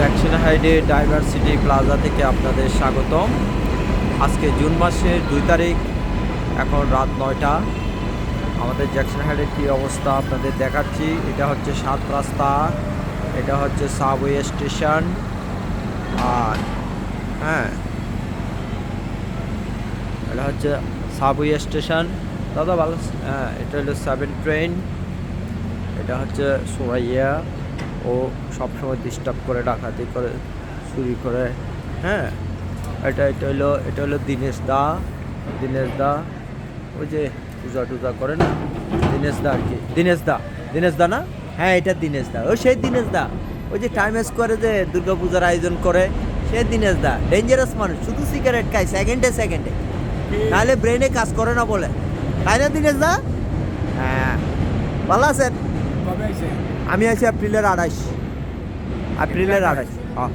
Jackson হাইডে diversity plaza থেকে আপনাদের স্বাগতম। আজকে জুন মাসের দুই তারিখ, এখন রাত নয়টা। আমাদের জ্যাকসন হাইডের কী অবস্থা আপনাদের দেখাচ্ছি। এটা হচ্ছে সাত রাস্তা, এটা হচ্ছে সাবওয়ে স্টেশন। আর হ্যাঁ এটা হচ্ছে সাবওয়ে স্টেশন। দাদা ভালো হ্যাঁ এটা হলো সেভেন ট্রেন, এটা হচ্ছে সোরাইয়া। ও সবসময় ডিস্টার্ব করে, ডাকাতি করে, চুরি করে। হ্যাঁ এটা এটা হলো এটা হলো দীনেশ দা দীনেশ দা, ওই যে পূজা টুজা করে না, দীনেশ দা আর কি, দীনেশ দা দীনেশ দা না? হ্যাঁ এটা দীনেশ দা ওই সেই দীনেশ দা। ওই যে টাইম স্কোয়ারে যে দুর্গা পূজার আয়োজন করে সে দীনেশ দা ডেঞ্জারাস মানুষ, শুধু সিগারেট খায় সেকেন্ডে সেকেন্ডে নাহলে ব্রেনে কাজ করে না বলে। তাই না দীনেশ দা? হ্যাঁ। ভালো আছেন? কবে আমি আছি এপ্রিলের আড়াইশ। এপ্রিলের আড়াইশ। হ্যাঁ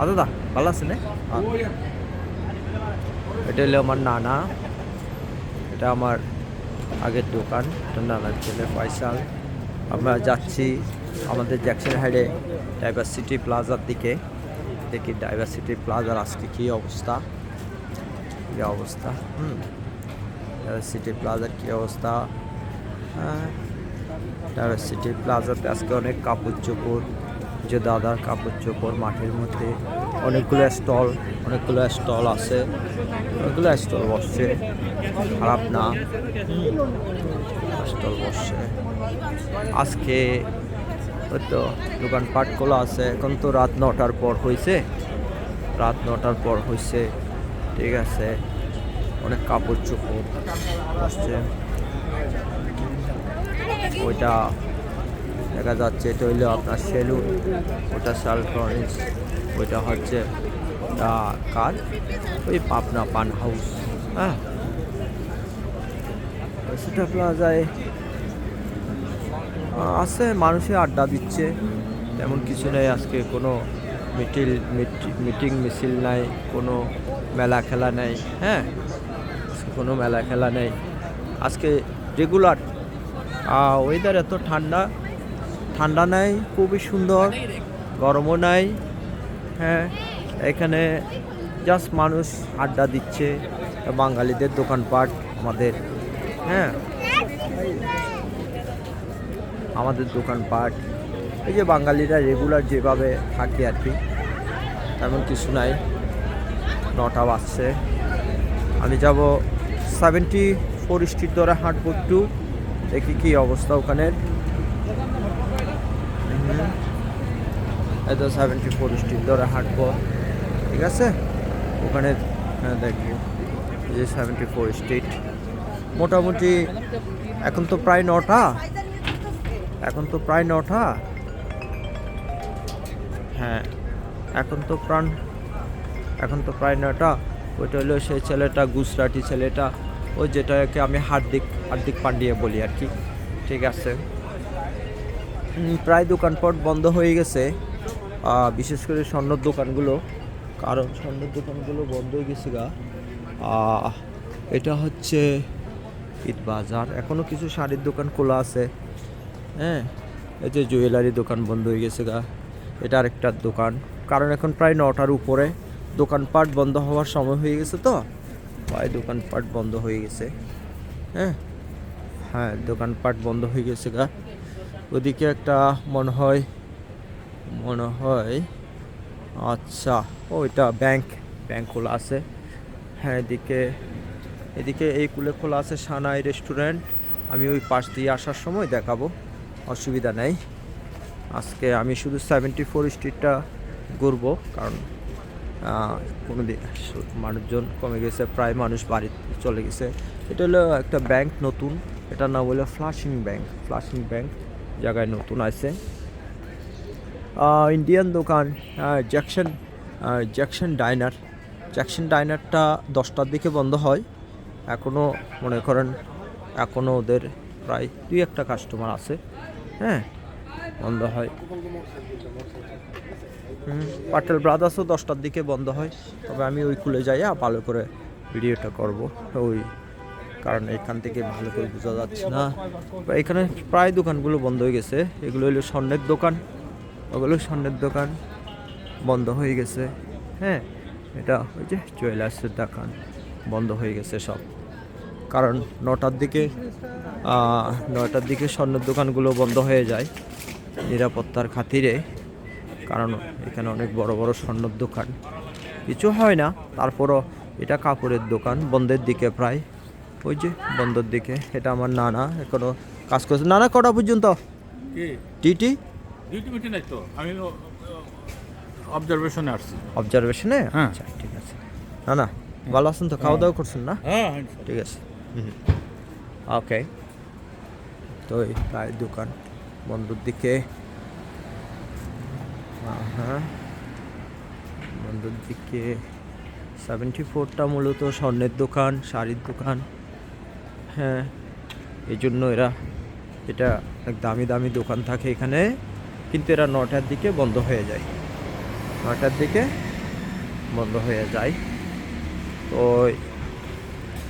আচ্ছা দা ভালো আছেন এ? হ্যাঁ। এটা হলো আমার নানা। এটা আমার আগের দোকান। এটা নানার ছেলে ফয়সাল। আমরা যাচ্ছি আমাদের জ্যাকসন হাইডে ডাইভার্সিটি প্লাজার দিকে। দেখি ডাইভার্সিটি প্লাজার আজকে কী অবস্থা? কী অবস্থা? হুম। ডাইভার্সিটি প্লাজার কী অবস্থা? হ্যাঁ ডাইভার্সিটি প্লাজাতে আজকে অনেক কাপড় চোপড়, যে দাদার কাপড় চোপড় মাঠের মধ্যে, অনেকগুলো স্টল অনেকগুলো স্টল আছে, অনেকগুলো স্টল বসছে। খারাপ না স্টল বসছে। আজকে হয়তো দোকানপাট খোলা আছে, এখন তো রাত নটার পর হয়েছে রাত নটার পর হয়েছে ঠিক আছে। অনেক কাপড় চোপড় বসছে। ওইটা দেখা যাচ্ছে, এটা হইল আপনার সেলুন, ওটা সালট্রনিক্স ওইটা হচ্ছে কার ওই পাবনা পান হাউস হ্যাঁ। সেটা প্লাজায় আছে, মানুষে আড্ডা দিচ্ছে, তেমন কিছু নেই, আজকে কোনো মিটিল, মিটিং মিছিল নাই, কোনো মেলা খেলা নেই হ্যাঁ কোনো মেলা খেলা নেই। আজকে রেগুলার ওয়েদার এত ঠান্ডা ঠান্ডা নাই, খুবই সুন্দর, গরমও নাই হ্যাঁ এখানে জাস্ট মানুষ আড্ডা দিচ্ছে, বাঙালিদের দোকানপাট আমাদের হ্যাঁ আমাদের দোকানপাট, এই যে বাঙালিরা রেগুলার যেভাবে থাকে আর কি, তেমন কিছু নাই, নটা বাজছে, আমি যাব সেভেন্টি ফোর স্ট্রিট ধরে হাঁটবো একটু দেখি কি অবস্থা ওখানের হুম। এই তো সেভেন্টি ফোর স্ট্রিট ধরে হাঁটবো। ঠিক আছে? ওখানে হ্যাঁ দেখি। যে সেভেন্টি ফোর স্ট্রিট মোটামুটি এখন তো প্রায় নটা। এখন তো প্রায় নটা। হ্যাঁ এখন তো প্রাণ, এখন তো প্রায় নটা। ওইটা হলো সেই ছেলেটা, গুজরাটি ছেলেটা। ওই যেটাকে আমি হার্দিক হার্দিক পান্ডিয়া বলি আর কি। ঠিক আছে। প্রায় দোকানপাট বন্ধ হয়ে গেছে। বিশেষ করে স্বর্ণর দোকানগুলো। কারণ স্বর্ণের দোকানগুলো বন্ধ হয়ে গেছে গা। এটা হচ্ছে ঈদ বাজার। এখনও কিছু শাড়ির দোকান খোলা আছে। হ্যাঁ এই যে জুয়েলারি দোকান বন্ধ হয়ে গেছে গা। এটা আরেকটা দোকান। কারণ এখন প্রায় নটার উপরে দোকানপাট বন্ধ হওয়ার সময় হয়ে গেছে তো। প্রায় দোকানপাট বন্ধ হয়ে গেছে। হ্যাঁ হ্যাঁ দোকানপাট বন্ধ হয়ে গেছে গা। ওদিকে একটা মনে হয় মনে হয় আচ্ছা ও এটা ব্যাংক ব্যাংক খোলা আছে। হ্যাঁ এদিকে এদিকে এই কুলে খোলা আছে সানাই রেস্টুরেন্ট। আমি ওই পাশ দিয়ে আসার সময় দেখাবো, অসুবিধা নেই। আজকে আমি শুধু সেভেন্টি ফোর স্ট্রিটটা ঘুরবো, কারণ কোনো দিন মানুষজন কমে গেছে, প্রায় মানুষ বাড়ি চলে গেছে। এটা হলো একটা ব্যাংক নতুন। এটার নাম হলো ফ্লাশিং ব্যাংক ফ্লাশিং ব্যাংক জায়গায় নতুন আছে ইন্ডিয়ান দোকান জ্যাকশন জ্যাকশন ডাইনার জ্যাকশন ডাইনারটা দশটার দিকে বন্ধ হয়। এখনও মনে করেন এখনও ওদের প্রায় দুই একটা কাস্টমার আছে। হ্যাঁ বন্ধ হয়। পাটেল ব্রাদার্সও দশটার দিকে বন্ধ হয়। তবে আমি ওই খুলে যাইয়া ভালো করে ভিডিওটা করব। ওই কারণ এখান থেকে ভালো করে বোঝা যাচ্ছে না। এখানে প্রায় দোকানগুলো বন্ধ হয়ে গেছে। এগুলো হলো স্বর্ণের দোকান। ওগুলো স্বর্ণের দোকান বন্ধ হয়ে গেছে। হ্যাঁ এটা ওই যে জুয়েলার্সের দোকান বন্ধ হয়ে গেছে সব। কারণ নটার দিকে নটার দিকে স্বর্ণের দোকানগুলো বন্ধ হয়ে যায় নিরাপত্তার খাতিরে। কারণ এখানে অনেক বড় বড় স্বর্ণের দোকান। কিছু হয় না, তারপরও এটা কাপড়ের দোকান, বন্ধের দিকে প্রায়। ওই যে বন্দর দিকে। এটা আমার নানা এখনও কাজ করছে। নানা কটা পর্যন্ত? টিটি? ডিউটি নাই তো। আমি অবজারভেশনে আসছি। অবজারভেশনে হ্যাঁ। আচ্ছা ঠিক আছে। না না ভালো আছেন তো? খাওয়া দাওয়া করছেন না? হ্যাঁ ঠিক আছে। ওকে। তো এই প্রায় দোকান বন্ধুর দিকে। হ্যাঁ বন্ধুর দিকে। সেভেন্টি ফোরটা মূলত স্বর্ণের দোকান শাড়ির দোকান। হ্যাঁ এই জন্য এরা এটা অনেক দামি দামি দোকান থাকে এখানে, কিন্তু এরা নটার দিকে বন্ধ হয়ে যায়। নটার দিকে বন্ধ হয়ে যায়। তো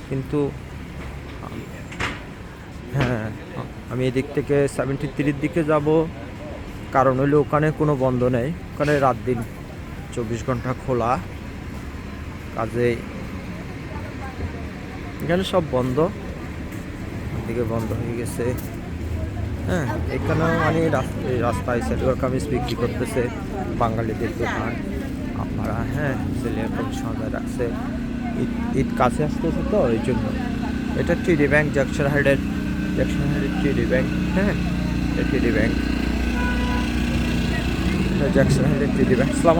কিন্তু হ্যাঁ আমি এদিক থেকে সেভেন্টি থ্রির দিকে যাব। কারণ হলো ওখানে কোনো বন্ধ নেই। ওখানে রাত দিন চব্বিশ ঘণ্টা খোলা। কাজেই এখানে সব বন্ধ। দিকে বন্ধ হয়ে গেছে। হ্যাঁ এখানেও মানে রাস্তায় সেলুয়ার কামিজ বিক্রি করতেছে বাঙালিদের দোকান। আপনারা হ্যাঁ ছেলে এখন সাজা রাখছে। ঈদ ঈদ কাছে আসতেছে তো, এই জন্য। এটা টিডি ব্যাংক জ্যাকসন হাইডের জ্যাকসন হাইডের টিডি ব্যাংক হ্যাঁ এটা টিডি ব্যাংক জ্যাকসন হাইডের টিডি ব্যাংক সালাম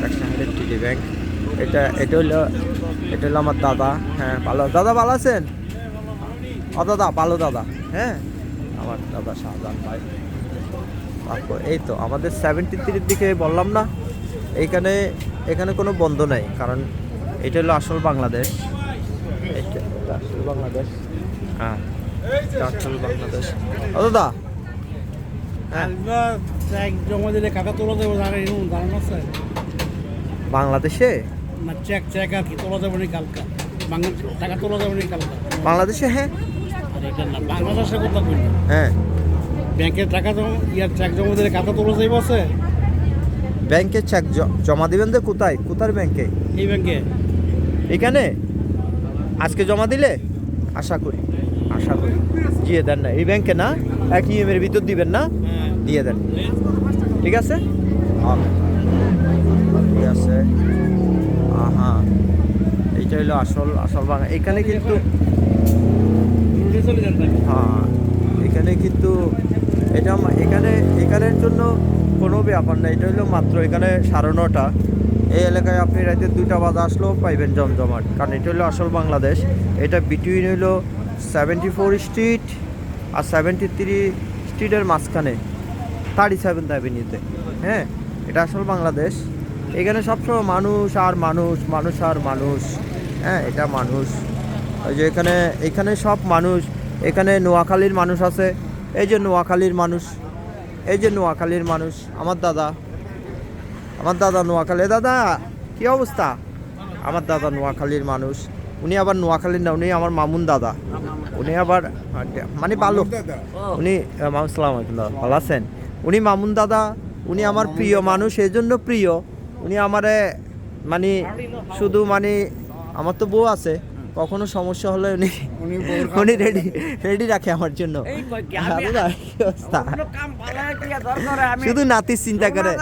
জ্যাকসন হাইডের টিডি ব্যাংক এটা এটা হলো এটা হলো আমার দাদা। হ্যাঁ ভালো, দাদা ভালো আছেন? ও দাদা ভালো দাদা। হ্যাঁ? আমার দাদা শাহজাহান ভাই। তারপর এই তো আমাদের সেভেন্টি থ্রির দিকে বললাম না এইখানে এখানে কোনো বন্ধ নেই কারণ এটা হলো আসল বাংলাদেশ। আসল বাংলাদেশ। হ্যাঁ আসল বাংলাদেশ। ও দাদা। হ্যাঁ। বাংলাদেশে? বাংলাদেশে হ্যাঁ। বাংলাদেশের কথা কই হ্যাঁ। ব্যাংকের টাকা জমা ইয়ার চেক জমা দিলে কাকা তোলা যাইব আছে? ব্যাংকে চেক জমা দিবেন যে কোথায়? কোথার ব্যাংকে? এই ব্যাংকে। এখানে? আজকে জমা দিলে? আশা করি আশা করি। দিয়ে দেন না। এই ব্যাংকে না এক ইএমের ভিতর দিবেন না হ্যাঁ। দিয়ে দেন। ঠিক আছে. ঠিক আছে। আহা এইটা হলো আসল আসল বাংলা। এখানে কিন্তু হ্যাঁ এখানে কিন্তু এটা এখানে, এখানের জন্য কোনো ব্যাপার না এটা হলো মাত্র এখানে সাড়ে নটা। এই এলাকায় আপনি রাতে দুইটা বাজে আসলেও পাইবেন জমজমাট, কারণ এটা হলো আসল বাংলাদেশ। এটা বিটুইন হলো সেভেন্টি ফোর স্ট্রিট আর সেভেন্টি থ্রি স্ট্রিটের মাঝখানে থার্টি সেভেন্থ অ্যাভিনিউতে হ্যাঁ এটা আসল বাংলাদেশ। এখানে সবসময় মানুষ আর মানুষ মানুষ আর মানুষ। হ্যাঁ এটা মানুষ। ওই যে এখানে এখানে সব মানুষ। এখানে নোয়াখালীর মানুষ আছে এই যে নোয়াখালীর মানুষ এই যে নোয়াখালীর মানুষ আমার দাদা আমার দাদা নোয়াখালী দাদা কি অবস্থা? আমার দাদা নোয়াখালীর মানুষ উনি আবার নোয়াখালীর না উনি আমার মামুন দাদা উনি আবার মানে ভালো উনি সালাম দাদা ভালো আছেন? উনি মামুন দাদা উনি আমার প্রিয় মানুষ এই জন্য প্রিয় উনি আমারে মানে শুধু মানে আমার তো বউ আছে কখনো সমস্যা হলে উনি উনি রেডি রেডি রাখে আমার জন্য। দাদা, কি অবস্থা? কাম ভালো কি দরকার আমি শুধু নাতির চিন্তা করে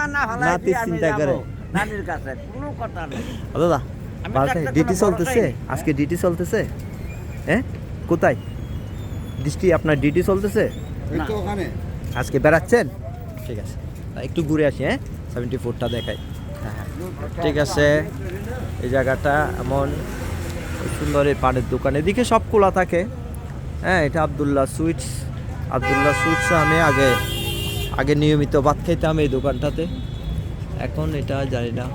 নাতির চিন্তা করে। নানির কাছে কোনো কথা নেই। ও দাদা কোনো চলতেছে। আজকে ডিউটি চলতেছে? হ্যাঁ? কোথায়? দৃষ্টি আপনার ডিউটি চলতেছে? আজকে বেড়াচ্ছেন? ঠিক আছে। একটু ঘুরে আসি হ্যাঁ? সেভেন্টি ফোরটা দেখাই। হ্যাঁ হ্যাঁ। ঠিক আছে। এই জায়গাটা এমন সুন্দর এই পানের দোকান। এদিকে সব খোলা থাকে। হ্যাঁ এটা আবদুল্লাহ সুইটস। আবদুল্লাহ সুইটস আমি আগে আগে নিয়মিত ভাত খাইতাম এই দোকানটাতে। এখন এটা জানি না।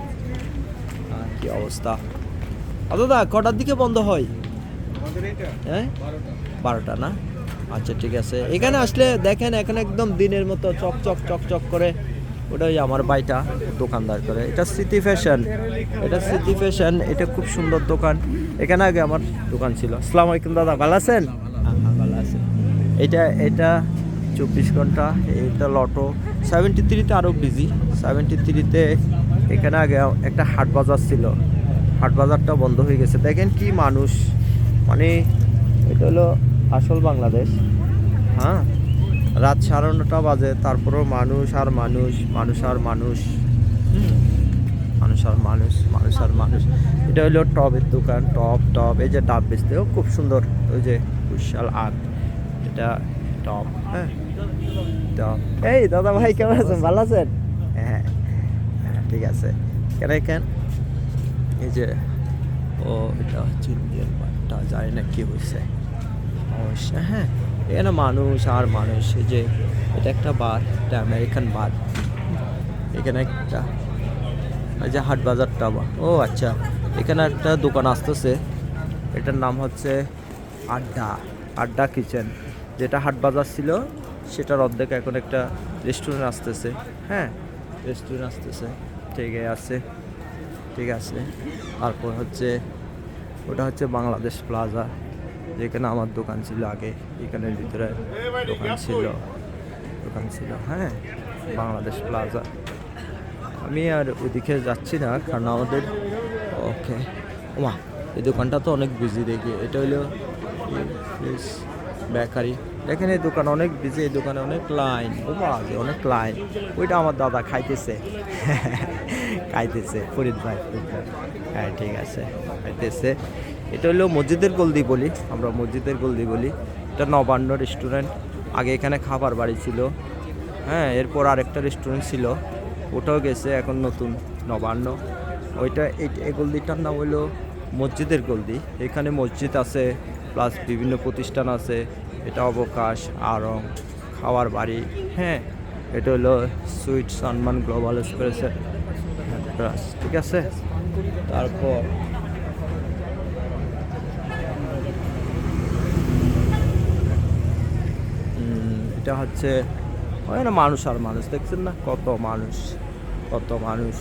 কি অবস্থা। দাদা, কটার দিকে বন্ধ হয়? হ্যাঁ? বারোটা না? আচ্ছা ঠিক আছে। এখানে আসলে দেখেন, এখানে একদম দিনের মতো চক চক চক চক করে ওটাই আমার বাইটা দোকানদার করে। এটা স্মৃতি ফ্যাশন এটা স্মৃতি ফ্যাশন এটা খুব সুন্দর দোকান। এখানে আগে আমার দোকান ছিল। আসসালামু আলাইকুম দাদা ভালো আছেন? হ্যাঁ ভালো আছেন এটা এটা চব্বিশ ঘণ্টা এটা লটো সেভেন্টি থ্রিতে আরও বিজি সেভেন্টি থ্রিতে এখানে আগে একটা হাট বাজার ছিল। হাট বাজারটা বন্ধ হয়ে গেছে। দেখেন কি মানুষ। মানে এটা হলো আসল বাংলাদেশ। হ্যাঁ? রাত সাড়ে নটা বাজে, তারপরেও মানুষ আর মানুষ মানুষ আর মানুষ। মানুষ আর মানুষ মানুষ আর মানুষ। এটা হলো টবের দোকান টপ টপ এই যে ডাব বেচতে, ও খুব সুন্দর। ওই যে বিশাল আগ এটা টপ হ্যাঁ? টপ এই দাদা ভাই, কেমন আছেন? ভালো আছেন? হ্যাঁ হ্যাঁ ঠিক আছে। কেন কেন এই যে, ও এটা হচ্ছে ইন্ডিয়ান জানি না কি হয়েছে অবশ্যই হ্যাঁ। এখানে মানুষ আর মানুষ, এই যে এটা একটা বার এটা আমেরিকান বার এখানে একটা, এই যে হাট বাজারটা বা ও আচ্ছা এখানে একটা দোকান আসতেছে। এটার নাম হচ্ছে আড্ডা আড্ডা কিচেন। যেটা হাট বাজার ছিল, সেটার অর্ধেক এখন একটা রেস্টুরেন্ট আসতেছে। হ্যাঁ রেস্টুরেন্ট আসতেছে। ঠিক আছে ঠিক আছে। তারপর হচ্ছে, ওটা হচ্ছে বাংলাদেশ প্লাজা যেখানে আমার দোকান ছিল আগে, এখানের ভিতরে দোকান ছিল। দোকান ছিল হ্যাঁ বাংলাদেশ প্লাজা। আমি আর ওদিকে যাচ্ছি না, কারণ আমাদের, ওকে, ওমা, এই দোকানটা তো অনেক বিজি দেখি। এটা হলো বেকারি। দেখেন এই দোকান অনেক বিজি এই দোকানে অনেক লাইন ওমা অনেক লাইন ওইটা আমার দাদা খাইতেছে। খাইতেছে ফরিদ ভাই। হ্যাঁ ঠিক আছে, খাইতেছে। এটা হলো মসজিদের গলদি বলি আমরা মসজিদের গলদি বলি এটা নবান্ন রেস্টুরেন্ট আগে এখানে খাবার বাড়ি ছিল। হ্যাঁ এরপর আরেকটা রেস্টুরেন্ট ছিল। ওটাও গেছে এখন নতুন, নবান্ন। ওইটা এই গলদিটার নাম হলো মসজিদের গলদি। এখানে মসজিদ আছে প্লাস বিভিন্ন প্রতিষ্ঠান আছে। এটা অবকাশ, আরং, খাওয়ার বাড়ি। হ্যাঁ এটা হলো সুইট সানমান গ্লোবাল এক্সপ্রেসের ঠিক আছে? তারপর এটা হচ্ছে হয় না মানুষ আর মানুষ দেখছেন না? কত মানুষ কত মানুষ।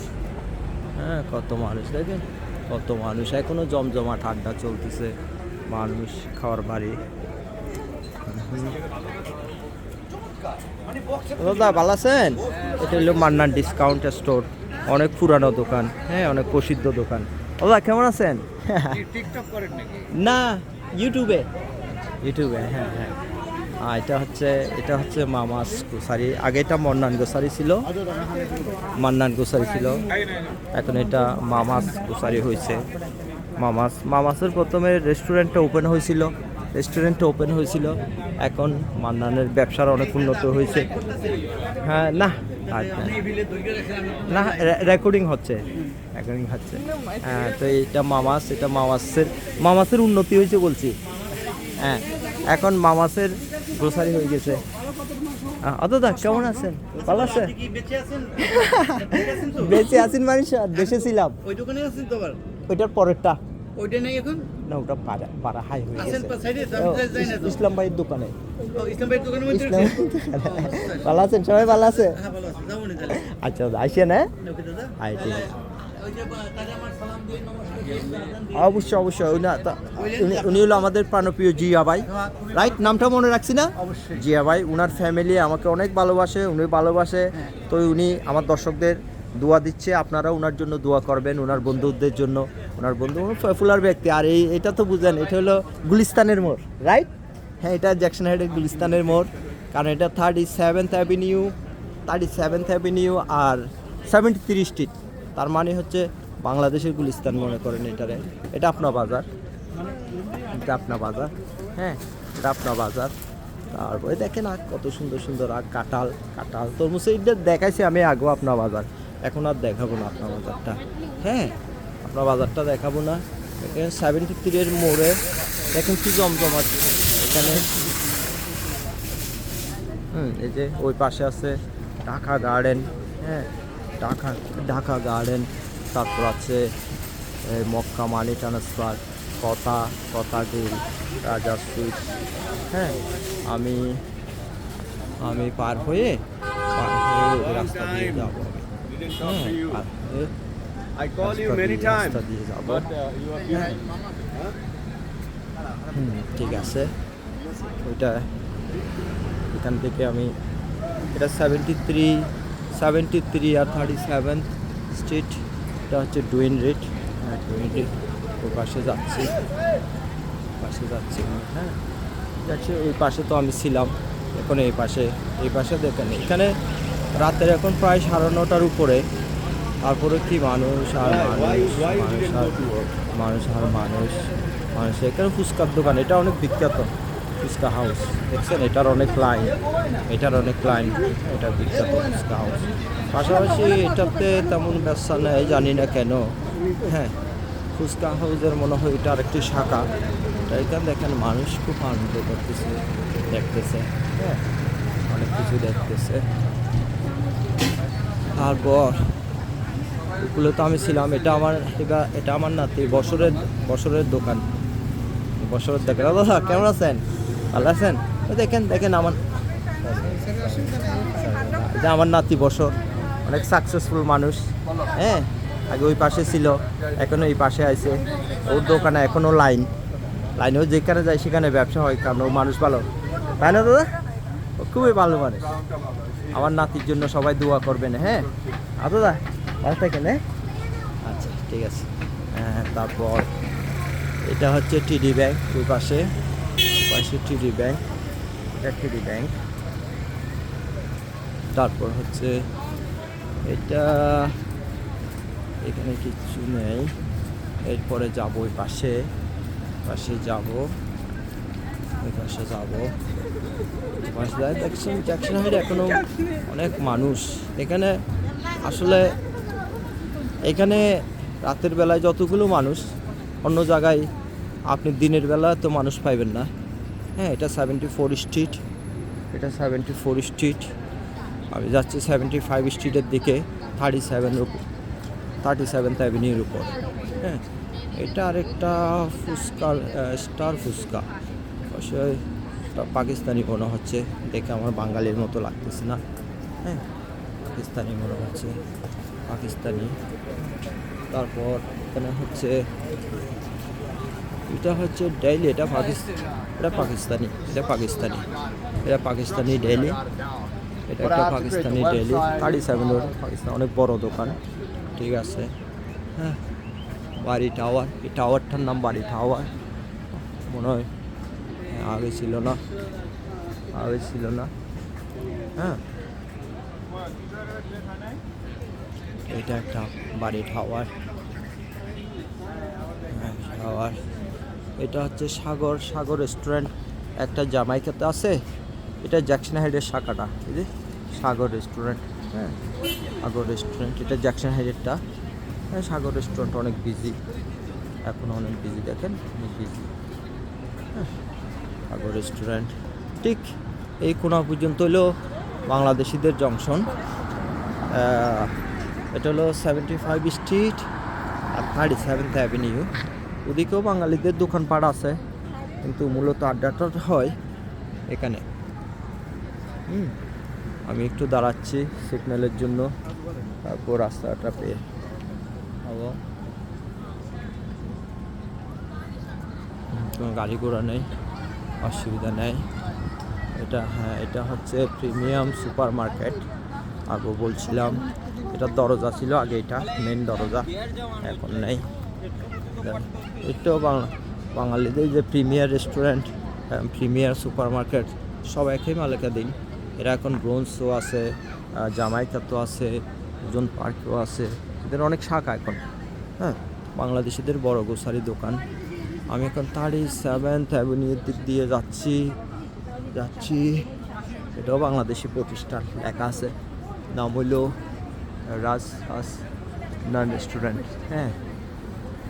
হ্যাঁ কত মানুষ দেখেন? কত মানুষ। এখনও জমজমাট আড্ডা চলতেছে মানুষ খাওয়ার বাড়ি। দাদা ভালো আছেন? এটা হলো মান্নান ডিসকাউন্ট স্টোর অনেক পুরানো দোকান। হ্যাঁ অনেক প্রসিদ্ধ দোকান। দাদা কেমন আছেন? না ইউটিউবে ইউটিউবে হ্যাঁ হ্যাঁ। আর এটা হচ্ছে এটা হচ্ছে মামাস গোসারি। আগে এটা মন্নান গোসারি ছিল। মান্নান গোসারি ছিল। এখন এটা মামাস গোসারি হয়েছে। মামাস, মামাসের প্রথমে রেস্টুরেন্টটা ওপেন হয়েছিল। রেস্টুরেন্টটা ওপেন হয়েছিল। এখন মান্নানের ব্যবসার অনেক উন্নত হয়েছে। হ্যাঁ না না। রেকর্ডিং হচ্ছে। রেকর্ডিং হচ্ছে। হ্যাঁ তো এটা মামাস, এটা মামাসের মামাসের উন্নতি হয়েছে বলছি। হ্যাঁ এখন মামাসের গ্রোসারি হয়ে গেছে। অতদা কেমন আছেন? ভালো আছেন? বেঁচে আছেন? মানে দেশে ছিলাম। ওই দোকানে আছেন তো আবার? ওইটার পরেরটা। ওইটা নেই এখন? না ওটা পাড়া পাড়া হাই হয়ে আছেন গেছে। সাইডে যাই না তো। ইসলাম ভাইয়ের দোকানে। ভালো আছেন? সবাই ভালো আছে? হ্যাঁ ভালো আছে। যাব তাহলে। আচ্ছা আইসেন হ্যাঁ? আই ঠিক আছে। ওই যে বা- তাহলে আমার সালাম দিয়ে নমস্কার দিয়ে আজান দিয়ে অবশ্যই অবশ্যই। উনি উনি হলো আমাদের প্রাণপ্রিয় জিয়া ভাই। রাইট নামটা মনে রাখছি না। জিয়া ভাই উনার ফ্যামিলি আমাকে অনেক ভালোবাসে উনি ভালোবাসে। তো উনি আমার দর্শকদের দোয়া দিচ্ছে আপনারা উনার জন্য দোয়া করবেন উনার বন্ধুদের জন্য। উনার বন্ধু পপুলার ব্যক্তি। আর এই এটা তো বুঝেন এটা হলো গুলিস্তানের মোড় রাইট হ্যাঁ এটা জ্যাকসন হাইডের গুলিস্তানের মোড়। কারণ এটা thirty seventh avenue thirty seventh avenue আর সেভেন্টি থ্রি স্ট্রিট তার মানে হচ্ছে বাংলাদেশের গুলিস্তান মনে করেন এটারে। এটা আপনার বাজার। এটা আপনার বাজার। হ্যাঁ এটা আপনার বাজার। তারপরে দেখেন আগ কত সুন্দর সুন্দর আগ কাঁঠাল। কাঁঠাল তরমুজ, এইটা দেখাইছি আমি আগেও আপনার বাজার। এখন আর দেখাবো না আপনার বাজারটা। হ্যাঁ আপনার বাজারটা দেখাবো না। এখানে সেভেন্টি থ্রির মোড়ে। দেখেন কি জমজমাট। এখানে, হুম, এই যে ওই পাশে আছে ঢাকা গার্ডেন। হ্যাঁ ঢাকা ঢাকা গার্ডেন তারপর আছে মক্কা মানি ট্রান্সফার কথা কথা গুল রাজা সুইট হ্যাঁ আমি আমি পার হয়ে পার হয়ে রাস্তা দিয়ে যাব। রাস্তা যাব। ঠিক আছে। ওইটা এখান থেকে আমি এটা সেভেন্টি থ্রি সেভেন্টি থ্রি আর থার্টি সেভেন স্ট্রিট এটা হচ্ছে ডুইন রেট হ্যাঁ ডুইন রেট ওই পাশে যাচ্ছি। পাশে যাচ্ছি হ্যাঁ। যাচ্ছি ওই পাশে তো আমি ছিলাম। এখন এই পাশে এই পাশে দেখেন এখানে রাতের এখন প্রায় সাড়ে নটার উপরে। তারপরে কি মানুষ আর মানুষ মানুষ আর মানুষ আর মানুষ মানুষ। এখানে ফুচকার দোকান এটা অনেক বিখ্যাত। ফুচকা হাউস। দেখছেন? এটার অনেক লাইন এটার অনেক লাইন এটা বিখ্যাত ফুচকা হাউস। পাশাপাশি এটাতে তেমন ব্যবসা নেই, জানি না কেন। হ্যাঁ ফুচকা হাউসের মনে হয় এটা আরেকটি শাখা। এটা এখানে দেখেন, মানুষ খুব আনন্দ করতেছে, দেখতেছে। হ্যাঁ অনেক কিছু দেখতেছে। তারপর, ওগুলো তো আমি ছিলাম, এটা আমার, এবার এটা আমার নাতি বছরের বছরের দোকান। বছরের দোকান। দাদা, কেমন আছেন? ভালো আছেন? দেখেন দেখেন আমার এটা আমার নাতি বছর, অনেক সাকসেসফুল মানুষ। হ্যাঁ আগে ওই পাশে ছিল এখনও এই পাশে আছে। ওর দোকানে এখনও লাইন লাইনেও যেখানে যায় সেখানে ব্যবসা হয়, কারণ ও মানুষ ভালো। তাই না দাদা? ও খুবই ভালো মানুষ। আমার নাতির জন্য সবাই দোয়া করবেন হ্যাঁ? আর দাদা ভালো থাকেন হ্যাঁ? আচ্ছা ঠিক আছে। হ্যাঁ তারপর এটা হচ্ছে টিডি ব্যাংক ওই পাশে। টিডি ব্যাংক এটা টিডি ব্যাংক তারপর হচ্ছে এটা, এখানে কিছু নেই। এরপরে যাব ওই পাশে পাশে যাব, ওই পাশে যাব। পাশে দেখছেন জ্যাকসন হাইড এখনও অনেক মানুষ। এখানে আসলে এখানে রাতের বেলায় যতগুলো মানুষ, অন্য জায়গায় আপনি দিনের বেলা তো মানুষ পাইবেন না। হ্যাঁ এটা সেভেন্টি ফোর স্ট্রিট এটা সেভেন্টি ফোর স্ট্রিট আমি যাচ্ছি সেভেন্টি ফাইভ স্ট্রিটের দিকে থার্টি সেভেনের উপর থার্টি সেভেন্থ অ্যাভিনিউর উপর। হ্যাঁ এটা আরেকটা ফুচকা স্টার ফুচকা। অবশ্যই পাকিস্তানি মনে হচ্ছে। দেখে আমার বাঙালির মতো লাগতেছে না। হ্যাঁ পাকিস্তানি মনে হচ্ছে, পাকিস্তানি। তারপর এখানে হচ্ছে, এটা হচ্ছে ডেইলি এটা পাকিস্তান এটা পাকিস্তানি এটা পাকিস্তানি এটা পাকিস্তানি ডেইলি এটা একটা Pakistani daily. Thirty seven Pakistan অনেক বড় দোকান ঠিক আছে। হ্যাঁ বাড়ি টাওয়ার এই টাওয়ারটার নাম বাড়ি টাওয়ার। মনে হয় হ্যাঁ, আগে ছিল না আগে ছিল না। হ্যাঁ এটা একটা বাড়ি টাওয়ার। হ্যাঁ, টাওয়ার। এটা হচ্ছে সাগর সাগর রেস্টুরেন্ট একটা জামাইকাতে আছে। এটা জ্যাকসন হাইডের শাখাটা। এই যে সাগর রেস্টুরেন্ট হ্যাঁ? সাগর রেস্টুরেন্ট এটা জ্যাকসন হাইডেরটা হ্যাঁ সাগর রেস্টুরেন্ট অনেক বিজি এখন অনেক বিজি দেখেন? অনেক বিজি হ্যাঁ সাগর রেস্টুরেন্ট ঠিক এই কোনা পর্যন্ত হলো বাংলাদেশিদের জংশন। এটা হলো সেভেন্টি ফাইভ স্ট্রিট আর থার্টি সেভেন্থ অ্যাভিনিউ ওদিকেও বাঙালিদের দোকানপাট আছে, কিন্তু মূলত আড্ডাটা হয় এখানে। হুম, আমি একটু দাঁড়াচ্ছি সিগন্যালের জন্য, তারপর রাস্তাটা পেয়ে কোনো গাড়ি ঘোড়া নেই, অসুবিধা নেই। এটা হ্যাঁ এটা হচ্ছে প্রিমিয়াম সুপার মার্কেট আগে বলছিলাম। এটা দরজা ছিল আগে, এটা মেন দরজা, এখন নেই। এটাও বাঙালিদের যে premier restaurant premier super market সব একই মালিকা দিন। এরা এখন ব্রোঞ্জও আছে জামাইকা তো আছে ওজন পার্কও আছে। এদের অনেক শাখা এখন হ্যাঁ বাংলাদেশিদের বড় গোসারি দোকান। আমি এখন থার্টি সেভেন্থ অ্যাভিনিউর দিক দিয়ে যাচ্ছি যাচ্ছি। এটাও বাংলাদেশি প্রতিষ্ঠান, লেখা আছে। নাম হইল রাজ হাস রেস্টুরেন্ট হ্যাঁ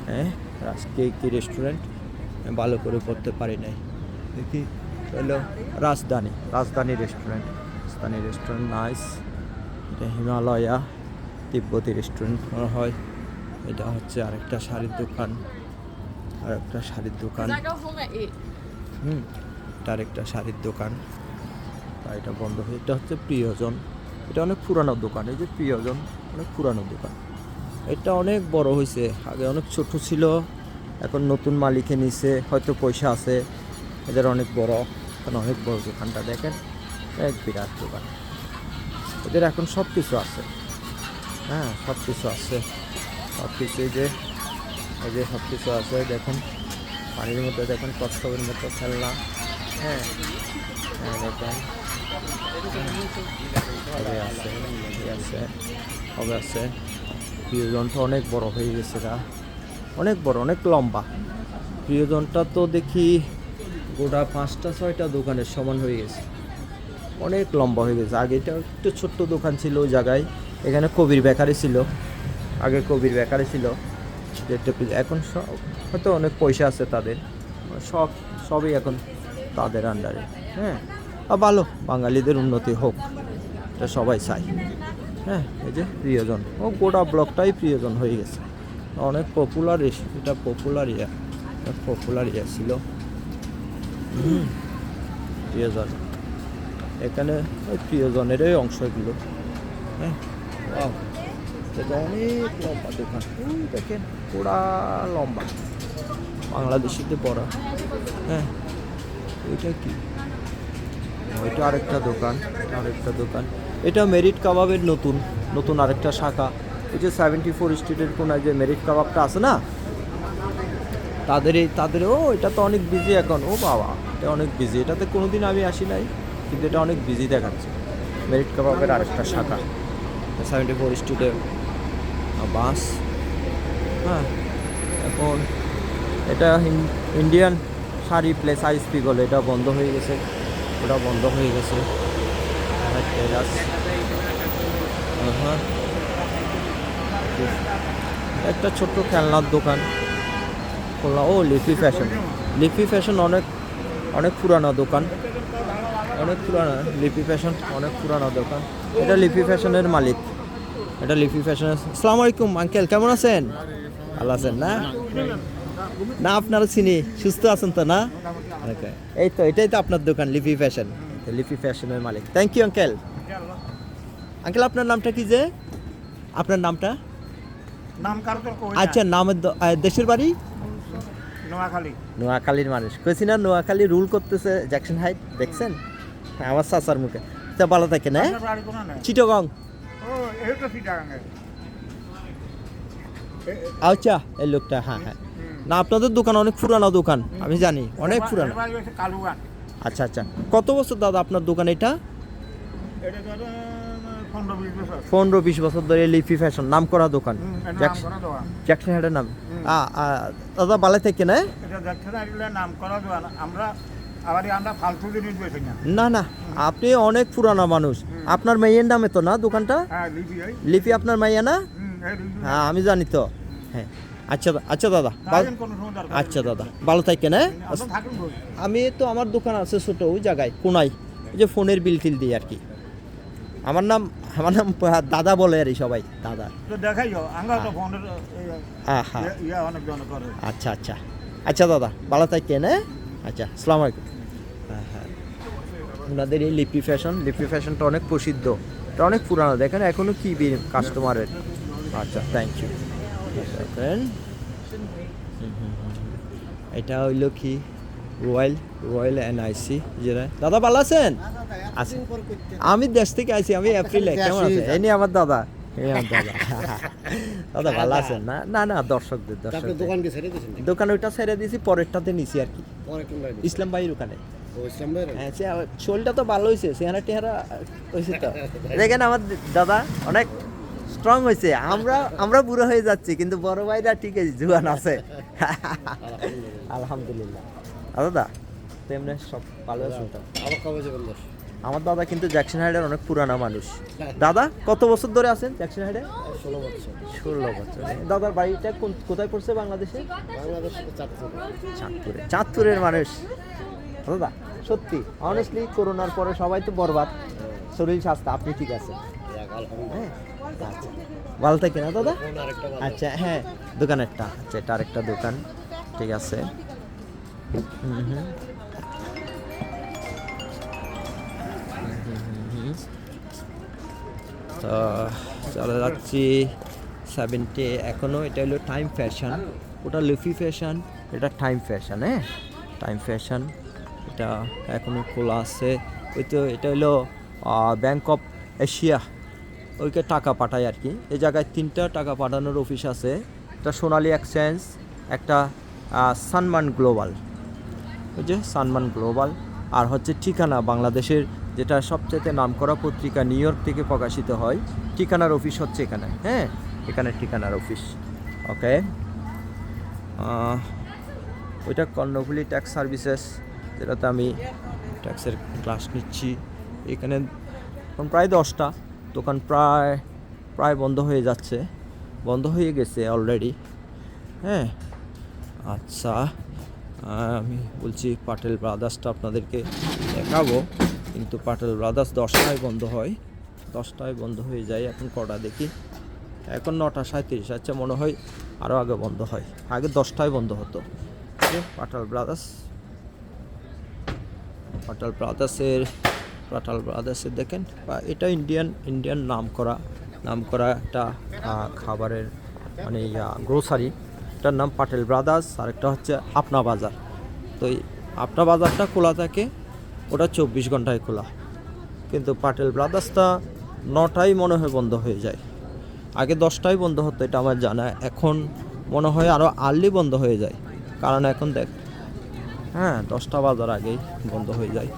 হ্যাঁ আজকে কি রেস্টুরেন্ট ভালো করে করতে পারি নাই। দেখি, হলো রাজধানী রাজধানী রেস্টুরেন্ট রাজধানী রেস্টুরেন্ট নাইস এটা হিমালয়া তিব্বতী রেস্টুরেন্ট মনে হয়। এটা হচ্ছে আরেকটা শাড়ির দোকান আর একটা শাড়ির দোকান। হুম, এটা একটা শাড়ির দোকান। এটা বন্ধ হয়ে এটা হচ্ছে প্রিয়জন। এটা অনেক পুরানো দোকান, এই যে প্রিয়জন, অনেক পুরানো দোকান। এটা অনেক বড় হয়েছে আগে অনেক ছোট ছিল, এখন নতুন মালিকে নিছে হয়তো পয়সা আছে। এদের অনেক বড়, এখন অনেক বড় দোকানটা দেখেন, এক বিরাট দোকান। এদের এখন সব কিছু আছে। হ্যাঁ সব কিছু আছে। সব কিছু যে, এই যে সব কিছু আছে, দেখুন, পানির মধ্যে দেখুন, কচ্ছপের মতো খেলনা। হ্যাঁ হ্যাঁ দেখুন। আছে আছে সবই আছে। প্রিয়জনটা অনেক বড় হয়ে গেছে গা। অনেক বড়, অনেক লম্বা। প্রিয়জনটা তো দেখি গোটা পাঁচটা, ছয়টা দোকানের সমান হয়ে গেছে। অনেক লম্বা হয়ে গেছে। আগে এটা একটু ছোট্ট দোকান ছিল ওই জায়গায়। এখানে কবির বেকারি ছিল। আগে কবির বেকারি ছিল। এখন সব হয়তো অনেক পয়সা আছে তাদের। সব সবই এখন তাদের আন্ডারে হ্যাঁ? ভালো। বাঙালিদের উন্নতি হোক। এটা সবাই চায়। হ্যাঁ এই যে প্রিয়জন। ও গোটা ব্লকটাই প্রিয়জন হয়ে গেছে। অনেক পপুলার এটা পপুলার ইয়া পপুলার ইয়া ছিল। প্রিয়জন। এখানে ওই প্রিয়জনেরই অংশ এগুলো। হ্যাঁ এটা অনেক লম্বা দোকান। দেখেন, পুরা লম্বা। বাংলাদেশিতে পড়া। হ্যাঁ ওইটা কি? ওইটা আরেকটা দোকান আরেকটা দোকান। এটা মেরিট কাবাবের নতুন নতুন আরেকটা শাখা। এই যে সেভেন্টি ফোর স্ট্রিটের কোনায় যে মেরিট কাবাবটা আছে না তাদের এই তাদের ও এটা তো অনেক বিজি এখন। ও বাবা, এটা অনেক বিজি এটাতে কোনো দিন আমি আসি নাই, কিন্তু এটা অনেক বিজি দেখাচ্ছে। মেরিট কাবাবের আরেকটা শাখা। সেভেন্টি ফোর স্ট্রিটের বাস। হ্যাঁ এখন এটা ইন্ডিয়ান শাড়ি প্লেস আইস পিগল এটা বন্ধ হয়ে গেছে। ওটা বন্ধ হয়ে গেছে। একটা ছোট্ট খেলনার দোকান। খোলা। ও লিফি ফ্যাশন লিপি ফ্যাশন অনেক অনেক পুরানো দোকান। অনেক পুরানো। লিপি ফ্যাশন অনেক পুরানো দোকান। এটা লিপি ফ্যাশনের মালিক। এটা লিপি ফ্যাশন আসসালামু আলাইকুম, আঙ্কেল। কেমন আছেন? ভালো আছেন না? না আপনারা চিনি। সুস্থ আছেন তো না? এই তো, এটাই তো আপনার দোকান লিপি ফ্যাশন লিপি ফ্যাশনের মালিক। থ্যাংক ইউ আঙ্কেল আঙ্কেল আপনার নামটা কি যে? আপনার নামটা? নাম আচ্ছা নামের দেশের বাড়ি? নোয়াখালী। নোয়াখালীর মানুষ। কইছি না নোয়াখালী রুল করতেছে জ্যাকসন হাইট দেখছেন? আমার চাচার মুখে। তা ভালো থাকে না চিটগং। আচ্ছা এই লোকটা হ্যাঁ হ্যাঁ। না আপনাদের দোকান অনেক পুরানো দোকান আমি জানি অনেক পুরানো। আচ্ছা আচ্ছা। কত বছর দাদা আপনার দোকান এটা? পনেরো বিশ বছর। ধরে লিপি ফ্যাশন নাম করা দোকান। জ্যাকসন হাইটের নাম? দাদা বালে থেকে না? না নাম করা দোকান। আমরা না। না আপনি অনেক পুরানো মানুষ। আপনার মেয়ের নামে তো না দোকানটা? হ্যাঁ লিপি আপনার মাইয়া না? হ্যাঁ আমি জানি তো। হ্যাঁ। আচ্ছা আচ্ছা দাদা আচ্ছা দাদা ভালো থাকেন হ্যাঁ? আমি তো আমার দোকান আছে ছোট ওই জায়গায় কোনায় ওই যে ফোনের বিল টিল দিই আর কি। আমার নাম আমার নাম দাদা বলে আর সবাই দাদা। ফোনের হ্যাঁ হ্যাঁ। ইয়া করে আচ্ছা আচ্ছা। আচ্ছা দাদা ভালো থাকেন হ্যাঁ? আচ্ছা আসসালামু আলাইকুম। হ্যাঁ হ্যাঁ। ওনাদের এই লিপি ফ্যাশন লিপি ফ্যাশনটা অনেক প্রসিদ্ধ। এটা অনেক পুরানো দেখেন এখনও কি কাস্টমারের। আচ্ছা থ্যাংক ইউ এটা হইল কি রয়্যাল রয়্যাল এনআইসি যেটা দাদা ভালো আছেন আমি দেশ থেকে আইছি আমি এপ্রিলে কেমন আছেন এই নিয়ে আমার দাদা দাদা ভালো আছেন না না না দর্শকদের দর্শকদের। দোকান ওইটা ছেড়ে দিয়েছি পরেরটাতে নিছি আর কি। ইসলাম ভাইয়ের ওখানে। ও হ্যাঁ সে শোলটা তো ভালো হয়েছে চেহারা টেহারা হয়েছে তো। দেখেন আমার দাদা অনেক স্ট্রং হয়েছে। আমরা আমরা বুড়ো হয়ে যাচ্ছি কিন্তু বড় ভাইরা ঠিক আছে জুয়ান আছে। আলহামদুলিল্লাহ। দাদা তেমনি সব ভালো আছে আমার দাদা কিন্তু জ্যাকসন হাইডের অনেক পুরানা মানুষ। দাদা কত বছর ধরে আছেন জ্যাকসন হাইডে? ষোলো বছর। ষোলো বছর। দাদার বাড়িটা কোন- কোথায় পড়ছে বাংলাদেশে? চাঁদপুরে। চাঁদপুরের মানুষ। দাদা সত্যি অনেস্টলি করোনার পরে সবাই তো বরবাদ। শরীর স্বাস্থ্য আপনি ঠিক আছে আলহামদুলিল্লাহ হ্যাঁ। ভালো থাকে না, দাদা? ভালো আচ্ছা হ্যাঁ দোকান একটা। আচ্ছা এটা আরেকটা দোকান। ঠিক আছে। হুম। তো চলে যাচ্ছি সেভেন্টি এখনও এটা হলো টাইম ফ্যাশন ওটা লুফি ফ্যাশন এটা টাইম ফ্যাশন হ্যাঁ? টাইম ফ্যাশন এটা এখনও খোলা আছে। ওই তো, এটা হলো ব্যাংক অফ এশিয়া ওইকে টাকা পাঠায় আর কি। এই জায়গায় তিনটা টাকা পাঠানোর অফিস আছে। একটা সোনালী এক্সচেঞ্জ, একটা সানমান গ্লোবাল। ওই যে সানমান গ্লোবাল। আর হচ্ছে ঠিকানা, বাংলাদেশের যেটা সবচেয়ে নামকরা পত্রিকা নিউ ইয়র্ক থেকে প্রকাশিত হয়, ঠিকানার অফিস হচ্ছে এখানে। হ্যাঁ এখানে ঠিকানার অফিস। ওকে। ওইটা কর্ণফুলি ট্যাক্স সার্ভিসেস, যেটাতে আমি ট্যাক্সের ক্লাস নিচ্ছি। এখানে প্রায় দশটা। দোকান প্রায় প্রায় বন্ধ হয়ে যাচ্ছে। বন্ধ হয়ে গেছে অলরেডি হ্যাঁ? আচ্ছা আমি বলছি পাটেল ব্রাদার্সটা আপনাদেরকে দেখাবো। কিন্তু পাটেল ব্রাদার্স দশটায় বন্ধ হয়। দশটায় বন্ধ হয়ে যায়, এখন কটা দেখি। এখন নটা সাঁত্রিশ আচ্ছা মনে হয় আরও আগে বন্ধ হয়। আগে দশটায় বন্ধ হতো। পাটাল ব্রাদার্স পাটাল ব্রাদার্সের পাটাল ব্রাদার্সের দেখেন। বা এটা ইন্ডিয়ান ইন্ডিয়ান নাম করা নাম করা একটা খাবারের মানে গ্রোসারি এটার নাম পাটেল ব্রাদার্স আর একটা হচ্ছে আপনা বাজার তো এই আপনা বাজারটা খোলা থাকে, ওটা চব্বিশ ঘন্টায় খোলা। কিন্তু পাটেল ব্রাদার্সটা নটায় মনে হয় বন্ধ হয়ে যায়। আগে দশটায় বন্ধ হতো, এটা আমার জানা। এখন মনে হয় আরও আর্লি বন্ধ হয়ে যায়। কারণ এখন দেখ হ্যাঁ দশটা বাজার আগেই বন্ধ হয়ে যায়।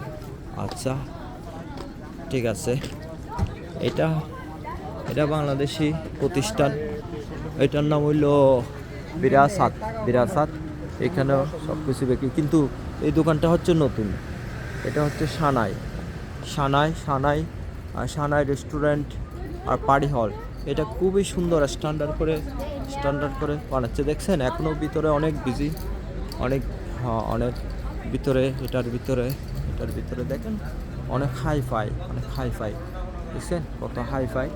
আচ্ছা। ঠিক আছে। এটা এটা বাংলাদেশি প্রতিষ্ঠান। এটার নাম হইল বিরাসাত বিরাসাত। এখানেও সব কিছু বিক্রি। কিন্তু এই দোকানটা হচ্ছে নতুন। এটা হচ্ছে সানাই। সানাই সানাই সানাই রেস্টুরেন্ট আর পাড়ি হল। এটা খুবই সুন্দর স্ট্যান্ডার্ড করে স্ট্যান্ডার্ড করে বানাচ্ছে। দেখছেন এখনও ভিতরে অনেক বিজি অনেক হ্যাঁ, অনেক ভিতরে এটার ভিতরে এটার ভিতরে। দেখেন অনেক হাই ফাই অনেক হাই ফাই বুঝছেন? কত হাই ফাই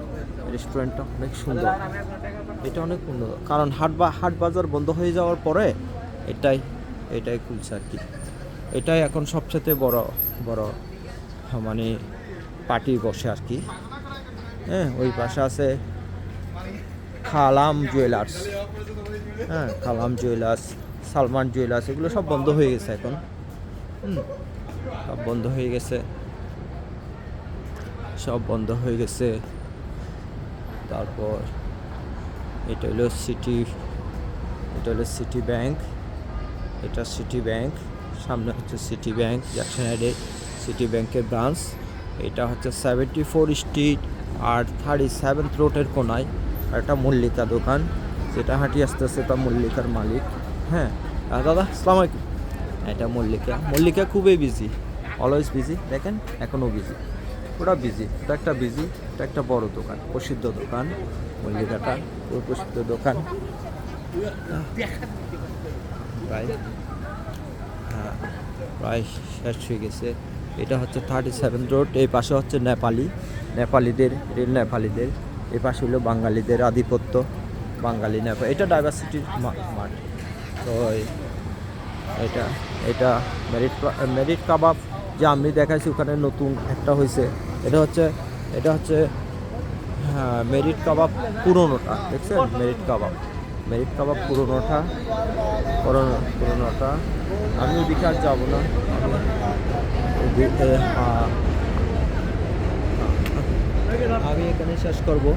রেস্টুরেন্টটা? অনেক সুন্দর। এটা অনেক সুন্দর। কারণ হাট বা, হাট বাজার বন্ধ হয়ে যাওয়ার পরে এটাই এটাই খুলছে আর কি। এটাই এখন সবচেয়ে বড় বড় মানে পার্টি বসে আর কি। হ্যাঁ ওই পাশে আছে খালাম জুয়েলার্স। হ্যাঁ খালাম জুয়েলার্স, সালমান জুয়েলার্স, এগুলো সব বন্ধ হয়ে গেছে এখন। হুম, সব বন্ধ হয়ে গেছে। সব বন্ধ হয়ে গেছে। তারপর এটা হলো সিটি, এটা হলো সিটি ব্যাংক, এটা সিটি ব্যাংক, সামনে হচ্ছে সিটি ব্যাংক জ্যাকসন হাইডে সিটি ব্যাংকের ব্রাঞ্চ। এটা হচ্ছে সেভেন্টি ফোর স্ট্রিট আর থার্টি সেভেন্থ রোডের কোনায় একটা মল্লিকা দোকান। যেটা হাঁটি আসতেছে তা মল্লিকার মালিক। হ্যাঁ দাদা, আসসালামু আলাইকুম। এটা মল্লিকা। মল্লিকা খুবই বিজি অলওয়েজ বিজি দেখেন, এখনও বিজি ওটা বিজি এটা একটা বিজি এটা একটা বড় দোকান, প্রসিদ্ধ দোকান মল্লিকাটা খুব প্রসিদ্ধ দোকান। প্রায় হ্যাঁ প্রায় শেষ হয়ে গেছে। এটা হচ্ছে থার্টি সেভেন রোড এই পাশে হচ্ছে নেপালি, নেপালিদের, রেল নেপালিদের। এই পাশে হলো বাঙালিদের আধিপত্য, বাঙালি নেপাল এটা ডাইভার্সিটির মাঠ। তো এটা এটা মেরিট মেরিট কাবাব যে আমি দেখাইছি, ওখানে নতুন একটা হয়েছে এটা হচ্ছে এটা হচ্ছে হ্যাঁ মেরিট কাবাব পুরোনোটা, দেখছেন? মেরিট কাবাব। মেরিট কাবাব পুরোনোটা, পুরোনো, পুরোনোটা। আমি ওদিকে আর যাব না। আমি হ্যাঁ। এখানে শেষ করব।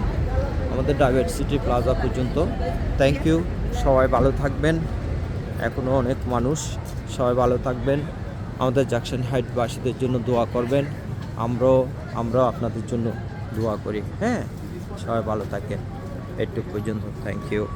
আমাদের ডাইভেট সিটি প্লাজা পর্যন্ত। থ্যাংক ইউ সবাই ভালো থাকবেন। এখনও অনেক মানুষ। সবাই ভালো থাকবেন। আমাদের জাকশন হাইটবাসীদের জন্য দোয়া করবেন। আমরাও আমরাও আপনাদের জন্য দোয়া করি। হ্যাঁ? সবাই ভালো থাকেন। এটুকু পর্যন্ত। Thank you